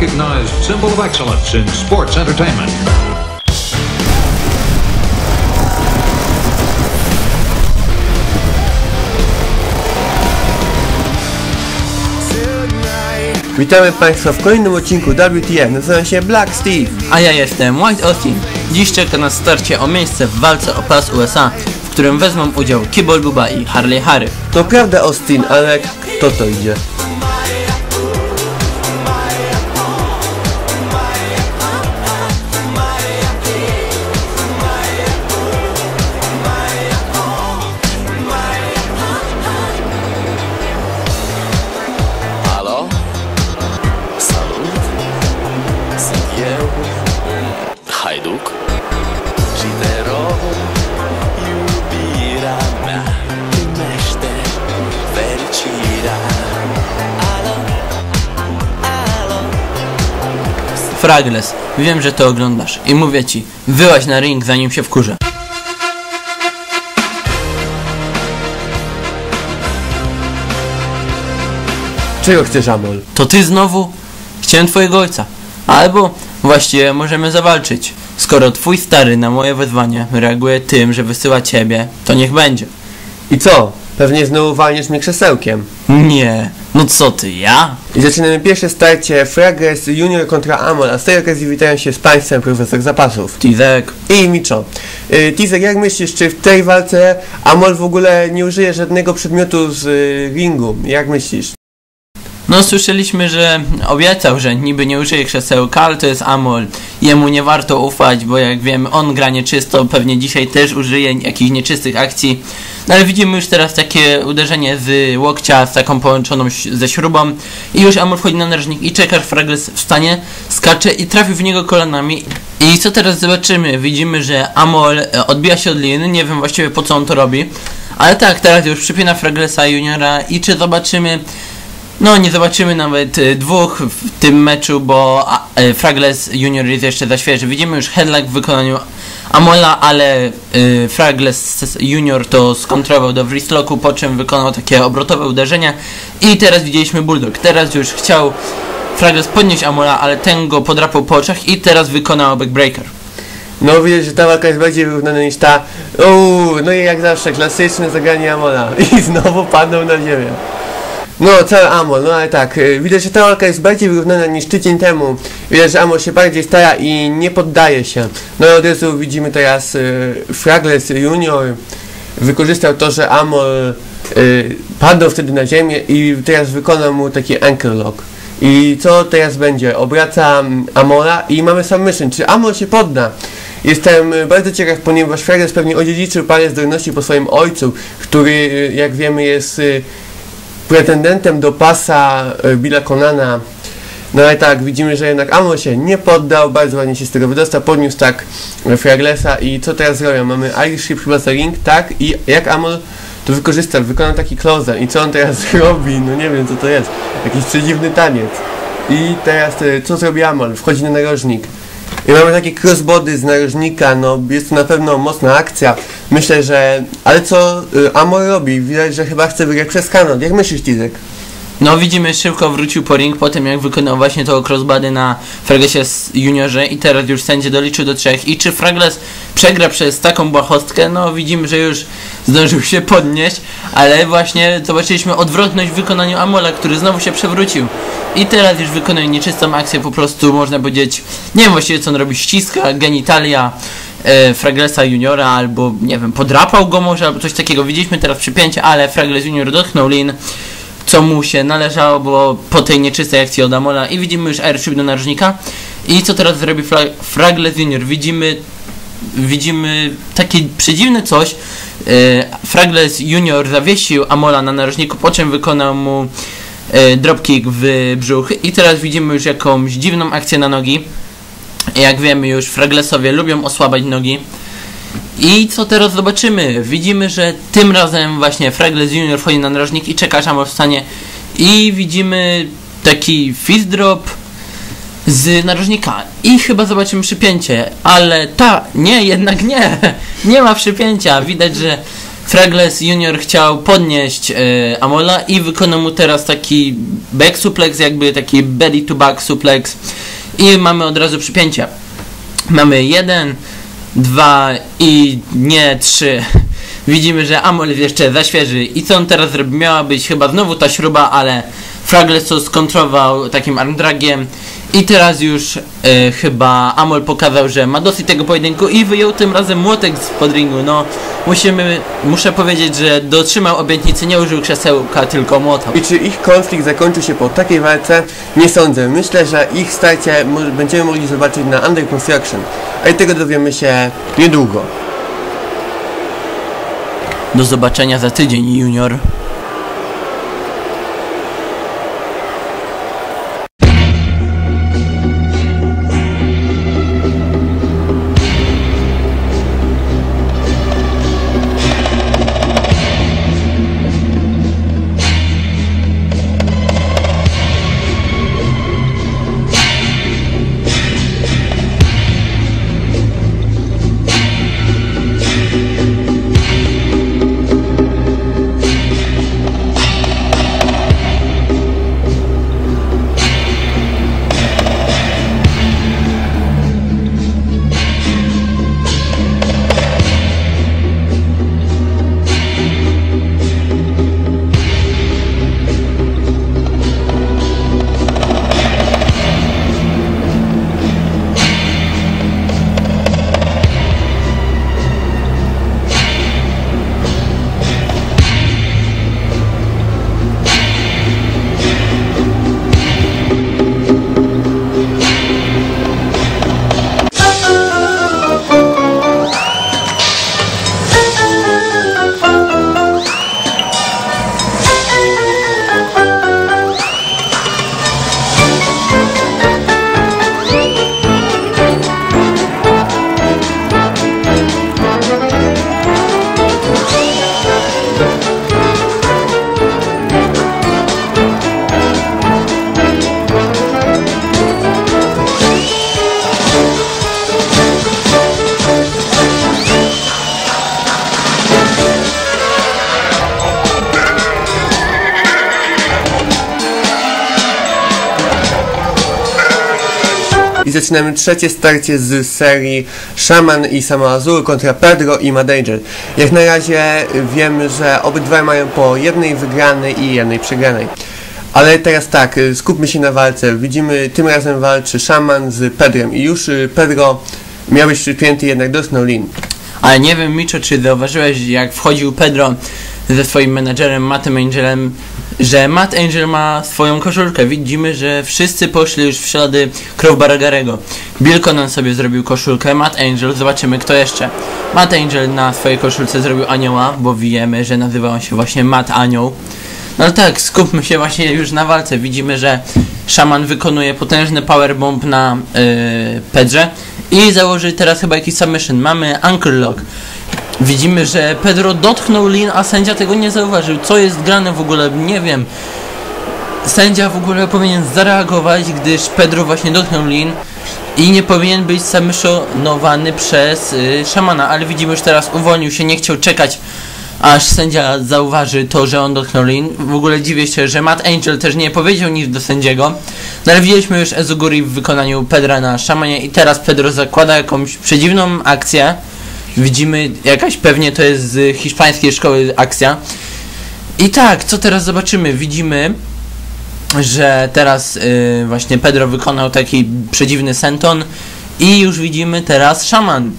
recognized symbol of excellence in sports entertainment. Witamy Państwa w kolejnym odcinku WTF. Nazywam się Black Steve. A ja jestem White Austin. Dziś czeka nas starcie o miejsce w walce o pas USA, w którym wezmą udział Kibol Buba i Harley Harry. To prawda Austin, ale kto to idzie? Fragles, wiem, że to oglądasz i mówię ci, wyłaź na ring zanim się wkurzę. Czego chcesz Amol? To ty znowu? Chciałem twojego ojca. Albo właściwie możemy zawalczyć. Skoro twój stary na moje wezwanie reaguje tym, że wysyła ciebie, to niech będzie. I co? Pewnie znowu walniesz mnie krzesełkiem. Nie, no co ty, ja? I zaczynamy pierwsze starcie Fragres Junior kontra Amol, a z tej okazji witają się z Państwem profesor zapasów. Tizek. I Micho. Yy, Tizek, jak myślisz, czy w tej walce Amol w ogóle nie użyje żadnego przedmiotu z y, ringu? Jak myślisz? No słyszeliśmy, że obiecał, że niby nie użyje krzesełka, ale to jest Amol. Jemu nie warto ufać, bo jak wiemy, on gra nieczysto, pewnie dzisiaj też użyje jakichś nieczystych akcji. No ale widzimy już teraz takie uderzenie z łokcia z taką połączoną ze śrubą i już Amol wchodzi na narzędzik i czekasz, Fragles wstanie, skacze i trafi w niego kolanami. I co teraz zobaczymy? Widzimy, że Amol e, odbija się od liny, nie wiem właściwie po co on to robi. Ale tak, teraz już przypina Fraglesa Juniora i czy zobaczymy no, nie zobaczymy nawet y, dwóch w tym meczu, bo y, Fragles Junior jest jeszcze za świeży. Widzimy już headlock w wykonaniu Amola, ale y, Fragles Junior to skontrował do wristlocku, po czym wykonał takie obrotowe uderzenia. I teraz widzieliśmy Bulldog. Teraz już chciał Fragles podnieść Amola, ale ten go podrapał po oczach i teraz wykonał backbreaker. No widać, że ta walka jest bardziej wyrównana niż ta. Uuu, no i jak zawsze, klasyczne zagranie Amola. I znowu padną na ziemię. No, cały Amol, no ale tak, y, widać, że ta walka jest bardziej wyrównana niż tydzień temu. Widać, że Amol się bardziej stara i nie poddaje się. No i od razu widzimy teraz y, Fragles Junior wykorzystał to, że Amol y, padł wtedy na ziemię i teraz wykonał mu taki ankle lock. I co teraz będzie? Obraca mm, Amola i mamy submission. Czy Amol się podda? Jestem y, bardzo ciekaw, ponieważ Fragles pewnie odziedziczył parę zdolności po swoim ojcu, który, y, jak wiemy, jest y, pretendentem do pasa y, Billa Conana. No ale tak, widzimy, że jednak Amol się nie poddał, bardzo ładnie się z tego wydostał, podniósł tak Fraglesa i co teraz zrobią? Mamy Irish Ship chyba za ring, tak? I jak Amol to wykorzysta, wykonał taki closer i co on teraz robi? No nie wiem co to jest, jakiś przedziwny taniec. I teraz y, co zrobi Amol? Wchodzi na narożnik. I mamy takie crossbody z narożnika, no jest to na pewno mocna akcja. Myślę, że... Ale co y, Amor robi? Widać, że chyba chce wygrać przez kanot. Jak myślisz, Tizek? No widzimy, szybko wrócił po ring po tym jak wykonał właśnie to crossbody na Fraglesie z juniorze i teraz już sędzia doliczył do trzech i czy Fragles przegra przez taką błahostkę, no widzimy, że już zdążył się podnieść, ale właśnie zobaczyliśmy odwrotność w wykonaniu Amola, który znowu się przewrócił. I teraz już wykonuje nieczystą akcję, po prostu można powiedzieć, nie wiem właściwie co on robi, ściska genitalia e, Fraglesa juniora albo nie wiem, podrapał go może albo coś takiego, widzieliśmy teraz przypięcie, ale Fragles junior dotknął lin co mu się należało było po tej nieczystej akcji od Amola. I widzimy już airship do narożnika. I co teraz zrobi Fra Fragles Junior? Widzimy widzimy takie przedziwne coś Fragles Junior zawiesił Amola na narożniku po czym wykonał mu e, dropkick w brzuch i teraz widzimy już jakąś dziwną akcję na nogi jak wiemy już Fraglesowie lubią osłabać nogi i co teraz zobaczymy? Widzimy, że tym razem właśnie Fragles Junior wchodzi na narożnik i czeka, aż Amor wstanie. I widzimy taki fist drop z narożnika. I chyba zobaczymy przypięcie, ale ta, nie, jednak nie. Nie ma przypięcia. Widać, że Fragless Junior chciał podnieść e, Amola i wykonał mu teraz taki back suplex, jakby taki belly to back suplex i mamy od razu przypięcie. Mamy jeden, dwa i nie trzy. Widzimy, że Amol jest jeszcze za świeży. I co on teraz zrobi? Miała być chyba znowu ta śruba, ale Fragless to skontrował takim armdragiem. I teraz już e, chyba Amol pokazał, że ma dosyć tego pojedynku i wyjął tym razem młotek z podringu. No, musimy, muszę powiedzieć, że dotrzymał obietnicy, nie użył krzesełka, tylko młota. I czy ich konflikt zakończy się po takiej walce? Nie sądzę. Myślę, że ich starcie będziemy mogli zobaczyć na Under Construction. A i tego dowiemy się niedługo. Do zobaczenia za tydzień, Junior. I zaczynamy trzecie starcie z serii Shaman i Samo kontra Pedro i Mad Angel. Jak na razie wiemy, że obydwaj mają po jednej wygranej i jednej przegranej. Ale teraz tak, y, skupmy się na walce. Widzimy, tym razem walczy Shaman z Pedrem i już y, Pedro miał być przypięty jednak do Snowlin. Ale nie wiem, Micho, czy zauważyłeś, jak wchodził Pedro ze swoim menadżerem Mattem Angelem, że Matt Angel ma swoją koszulkę. Widzimy, że wszyscy poszli już w ślady Crowbaragarego. Bill Conan sobie zrobił koszulkę, Matt Angel, zobaczymy kto jeszcze. Matt Angel na swojej koszulce zrobił anioła, bo wiemy, że nazywa on się właśnie Matt Anioł. No tak, skupmy się właśnie już na walce. Widzimy, że szaman wykonuje potężny powerbomb na yy, Pedrze i założy teraz chyba jakiś submission. Mamy Ankle Lock. Widzimy, że Pedro dotknął lin, a sędzia tego nie zauważył. Co jest grane w ogóle? Nie wiem. Sędzia w ogóle powinien zareagować, gdyż Pedro właśnie dotknął lin i nie powinien być submissionowany przez y, szamana, ale widzimy już teraz uwolnił się, nie chciał czekać aż sędzia zauważy to, że on dotknął lin. W ogóle dziwię się, że Matt Angel też nie powiedział nic do sędziego. No ale widzieliśmy już Ezuguri w wykonaniu Pedra na szamanie i teraz Pedro zakłada jakąś przedziwną akcję. Widzimy jakaś pewnie to jest z hiszpańskiej szkoły akcja. I tak, co teraz zobaczymy? Widzimy, że teraz y, właśnie Pedro wykonał taki przedziwny senton i już widzimy teraz szaman.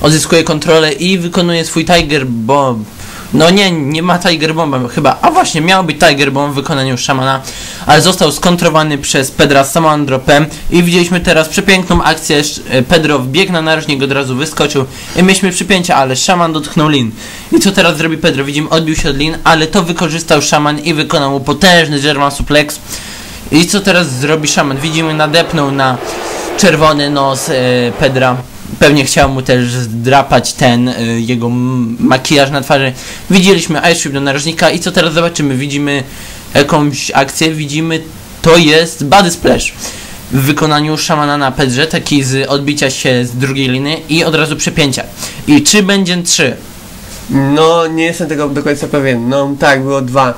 Odzyskuje kontrolę i wykonuje swój Tiger Bomb. No nie, nie ma Tiger Bomba chyba. A właśnie, miał być Tiger Bomb w wykonaniu szamana, ale został skontrowany przez Pedra Saman Dropem i widzieliśmy teraz przepiękną akcję. E, Pedro wbiegł na narożnik, od razu wyskoczył i mieliśmy przypięcie, ale szaman dotknął lin. I co teraz zrobi Pedro? Widzimy, odbił się od lin, ale to wykorzystał szaman i wykonał mu potężny German suplex. I co teraz zrobi szaman? Widzimy, nadepnął na czerwony nos e, Pedra. Pewnie chciał mu też zdrapać ten e, jego makijaż na twarzy. Widzieliśmy Whip do narożnika i co teraz zobaczymy? Widzimy jakąś akcję, widzimy to jest Body Splash w wykonaniu szamana na Pedrze, taki z odbicia się z drugiej liny i od razu przepięcia. I czy będzie trzy? No, nie jestem tego do końca pewien. No, tak, było dwa.